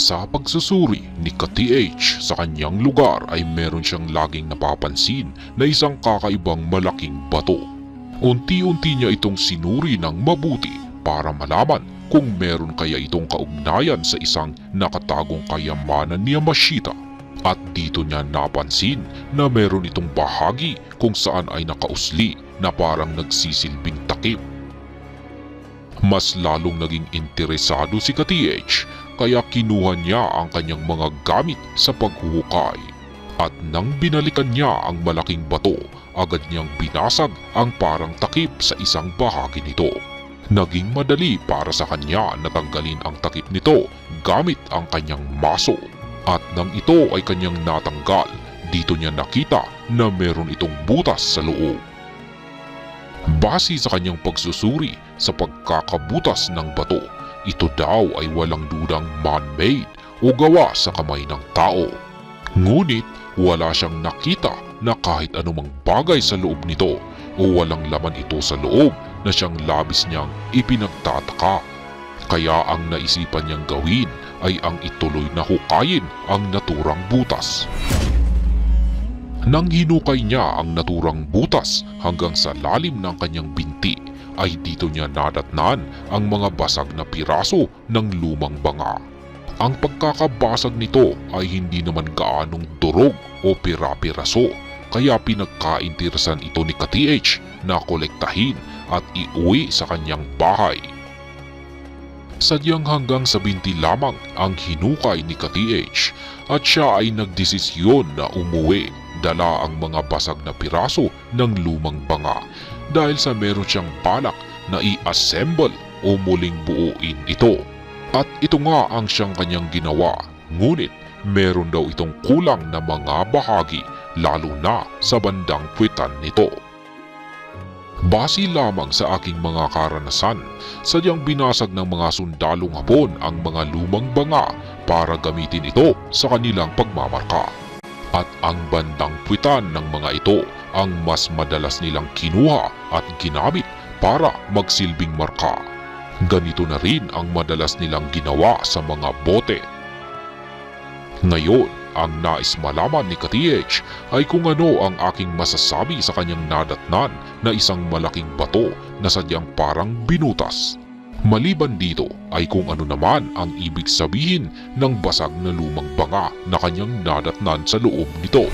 Sa pagsusuri ni ka-TH sa kanyang lugar ay meron siyang laging napapansin na isang kakaibang malaking bato. Unti-unti niya itong sinuri ng mabuti para malaman kung meron kaya itong kaugnayan sa isang nakatagong kayamanan ni Yamashita. At dito niya napansin na meron itong bahagi kung saan ay nakausli na parang nagsisilbing takip. Mas lalong naging interesado si ka-TH kaya kinuha niya ang kanyang mga gamit sa paghuhukay. At nang binalikan niya ang malaking bato, agad niyang binasag ang parang takip sa isang bahagi nito. Naging madali para sa kanya na tanggalin ang takip nito gamit ang kanyang maso. At nang ito ay kanyang natanggal, dito niya nakita na meron itong butas sa loob. Base sa kanyang pagsusuri sa pagkakabutas ng bato, ito daw ay walang dudang man-made o gawa sa kamay ng tao. Ngunit wala siyang nakita na kahit anumang bagay sa loob nito o walang laman ito sa loob na siyang labis niyang ipinagtataka. Kaya ang naisipan niyang gawin ay ang ituloy na hukayin ang naturang butas. Nang hinukay niya ang naturang butas hanggang sa lalim ng kanyang binti, ay dito niya nadatnan ang mga basag na piraso ng lumang banga. Ang pagkakabasag nito ay hindi naman gaanong durog o pira-piraso kaya pinagkainteresan ito ni ka-TH na kolektahin at iuwi sa kanyang bahay. Sadyang hanggang sa binti lamang ang hinukay ni ka-TH at siya ay nagdesisyon na umuwi dala ang mga basag na piraso ng lumang banga dahil sa meron siyang balak na i-assemble o muling buuin ito. At ito nga ang siyang kanyang ginawa, ngunit meron daw itong kulang na mga bahagi lalo na sa bandang puwitan nito. Base lamang sa aking mga karanasan, sadyang binasag ng mga sundalong hapon ang mga lumang banga para gamitin ito sa kanilang pagmamarka. At ang bandang puwitan ng mga ito ang mas madalas nilang kinuha at ginamit para magsilbing marka. Ganito na rin ang madalas nilang ginawa sa mga bote. Ngayon, ang nais malaman ni ka-TH ay kung ano ang aking masasabi sa kanyang nadatnan na isang malaking bato na sadyang parang binutas. Maliban dito ay kung ano naman ang ibig sabihin ng basag na lumang banga na kanyang nadatnan sa loob nito.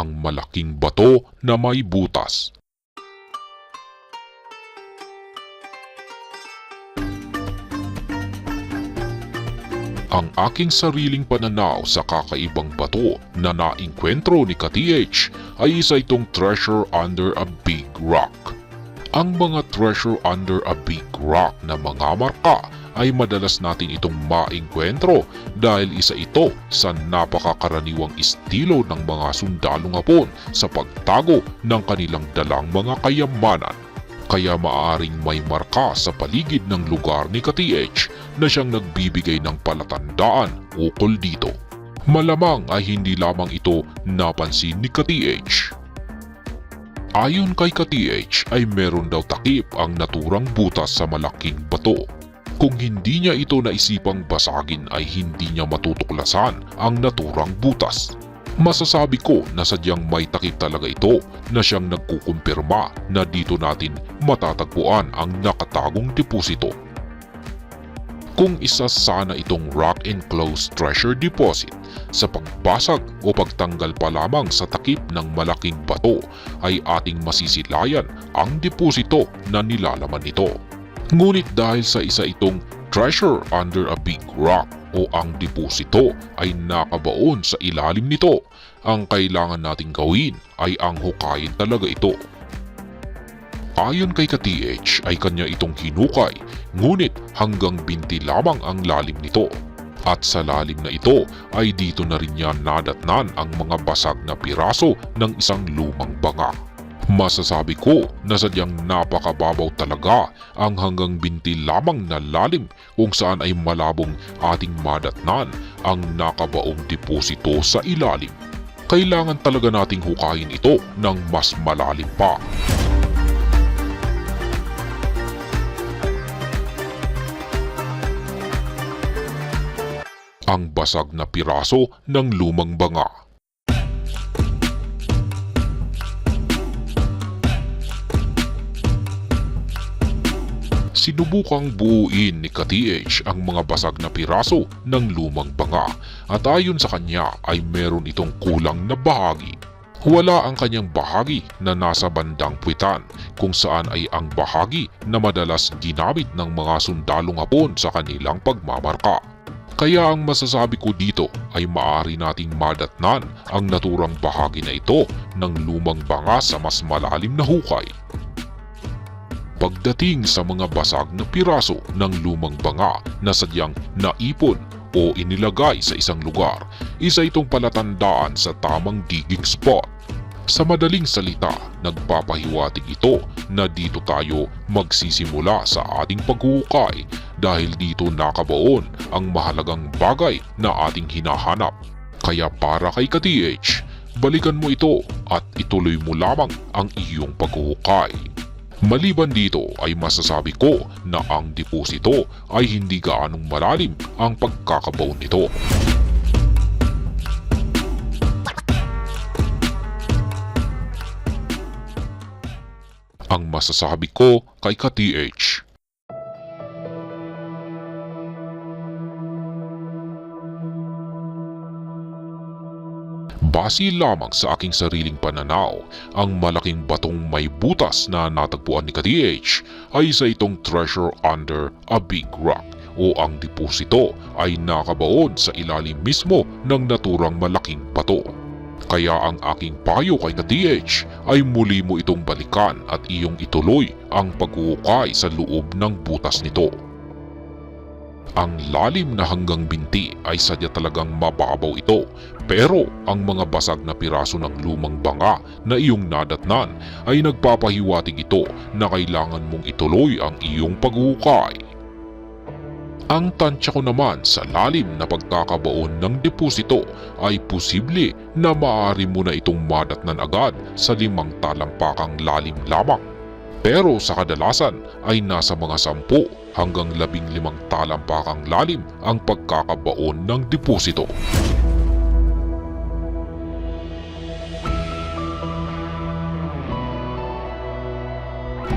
Ang malaking bato na may butas ang aking sariling pananaw sa kakaibang bato na nainkwentro ni ka-TH ay isa itong treasure under a big rock. Ang mga treasure under a big rock na mga marka ay madalas natin itong maingkwentro dahil isa ito sa napakakaraniwang estilo ng mga sundalong hapon sa pagtago ng kanilang dalang mga kayamanan kaya maaaring may marka sa paligid ng lugar ni ka-TH na siyang nagbibigay ng palatandaan ukol dito. Malamang ay hindi lamang ito napansin ni ka-TH. Ayon kay ka-TH ay meron daw takip ang naturang butas sa malaking bato. Kung hindi niya ito naisipang basagin ay hindi niya matutuklasan ang naturang butas. Masasabi ko na sadyang may takip talaga ito na siyang nagkukumpirma na dito natin matatagpuan ang nakatagong deposito. Kung isa sana itong rock enclosed treasure deposit sa pagbasag o pagtanggal pa lamang sa takip ng malaking bato ay ating masisilayan ang deposito na nilalaman nito. Ngunit dahil sa isa itong treasure under a big rock o ang deposito ay nakabaon sa ilalim nito, ang kailangan nating gawin ay ang hukayin talaga ito. Ayon kay ka-TH ay kanya itong hinukay, ngunit hanggang binti lamang ang lalim nito. At sa lalim na ito ay dito na rin niya nadatnan ang mga basag na piraso ng isang lumang banga. Masasabi ko na sadyang napakababaw talaga ang hanggang binti lamang na lalim kung saan ay malabong ating madatnan ang nakabaong deposito sa ilalim. Kailangan talaga nating hukayin ito ng mas malalim pa. Ang basag na piraso ng lumang banga Sinubukang buuin ni ka-TH ang mga basag na piraso ng lumang banga at ayon sa kanya ay meron itong kulang na bahagi. Wala ang kanyang bahagi na nasa bandang puwitan kung saan ay ang bahagi na madalas ginamit ng mga sundalong hapon sa kanilang pagmamarka. Kaya ang masasabi ko dito ay maaari nating madatnan ang naturang bahagi na ito ng lumang banga sa mas malalim na hukay. Pagdating sa mga basag na piraso ng lumang banga na sadyang naipon o inilagay sa isang lugar, isa itong palatandaan sa tamang digging spot. Sa madaling salita, nagpapahiwatig ito na dito tayo magsisimula sa ating paghuhukay dahil dito nakabaon ang mahalagang bagay na ating hinahanap. Kaya para kay ka-TH, balikan mo ito at ituloy mo lamang ang iyong paghuhukay. Maliban dito ay masasabi ko na ang deposito ay hindi gaanong malalim ang pagkakabaon nito. Ang masasabi ko kay ka-TH Base lamang sa aking sariling pananaw, ang malaking batong may butas na natagpuan ni ka-TH ay isa itong treasure under a big rock o ang deposito ay nakabaon sa ilalim mismo ng naturang malaking bato. Kaya ang aking payo kay ka-TH ay muli mo itong balikan at iyong ituloy ang paghuhukay sa loob ng butas nito. Ang lalim na hanggang binti ay sadya talagang mababaw ito pero ang mga basag na piraso ng lumang banga na iyong nadatnan ay nagpapahiwatig ito na kailangan mong ituloy ang iyong paghuhukay. Ang tansya ko naman sa lalim na pagkakabaon ng deposito ay posible na maaari mo na itong madatnan agad sa limang talampakang lalim lamang. Pero sa kadalasan ay nasa mga sampu hanggang labing limang talampakang lalim ang pagkakabaon ng deposito.